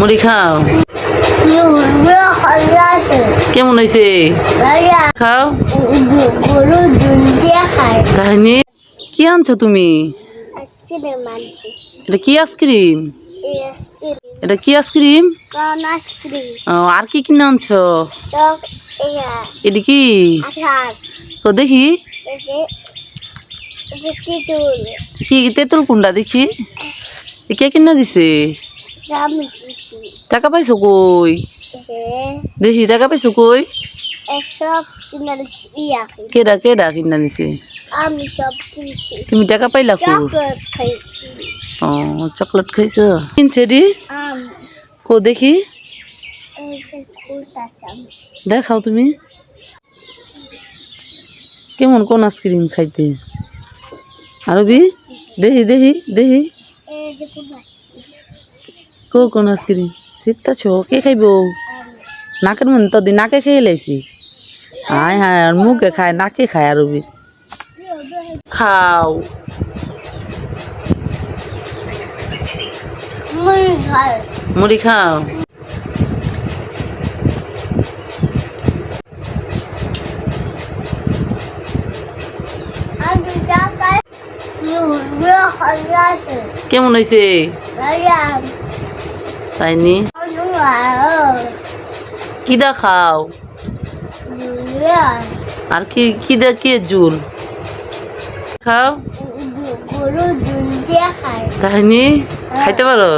মুড়ি খাও। কেমন হয়েছে খাও। তাই কি আনছো তুমি? এটা কি আইসক্রিম? এটা কি আইসক্রিম? ও, আর কি কিনে আনছো? এটা কি? তো দেখি। কি তেঁতুল কুন্ডা দেখি। কে কিনা দিছে? টাকা পাইছো কই দেখি টাকা পাইছো কই এসব কিনছি ইয়া কেডা কেডা কিনা দিছে আমি সব কিনছি তুমি টাকা পাইলা কো চকলেট খাইছি ও চকলেট খাইছো কিনছে দি কো দেখি দেখাও তুমি কেমন কোন আইসক্রিম খাইতে আরবি এই যে খুলতাছি কো কোন আইসক্রিম শিখতেছ কে খাইব। নাকের মধ্যে তো দি নাকে খেয়ে লাইছি। হায় হায়, আর মুখে খায়, নাকে খায় আরবির খাও। মুড়ি খাও। কেমন হয়েছে তাই নি দা খাও আর কি কি জুল? খাও গরু দুধ দিয়ে খায়। তাই নি খাইতে পারো?